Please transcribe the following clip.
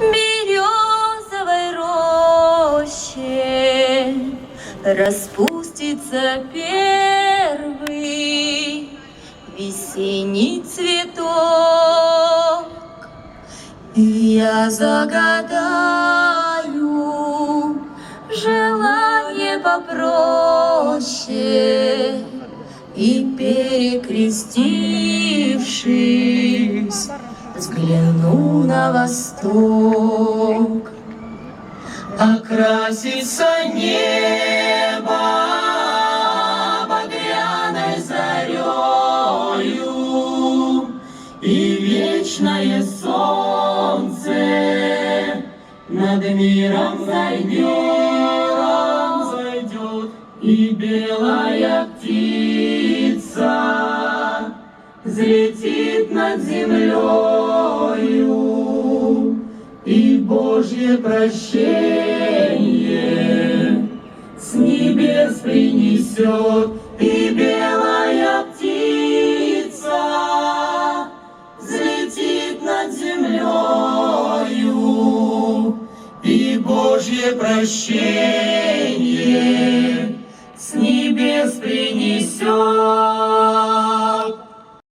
березовой роще распустится первый весенний цветок. И я загадаю желание попроще и перекрестившись, взгляну на восток. Окрасится небо багряной зарею, И вечное солнце над миром зайдет, зайдет, И белая птица взлетит над землею, и Божье прощение с небес принесет, и белая птица взлетит над землею, и Божье прощение с небес принесет.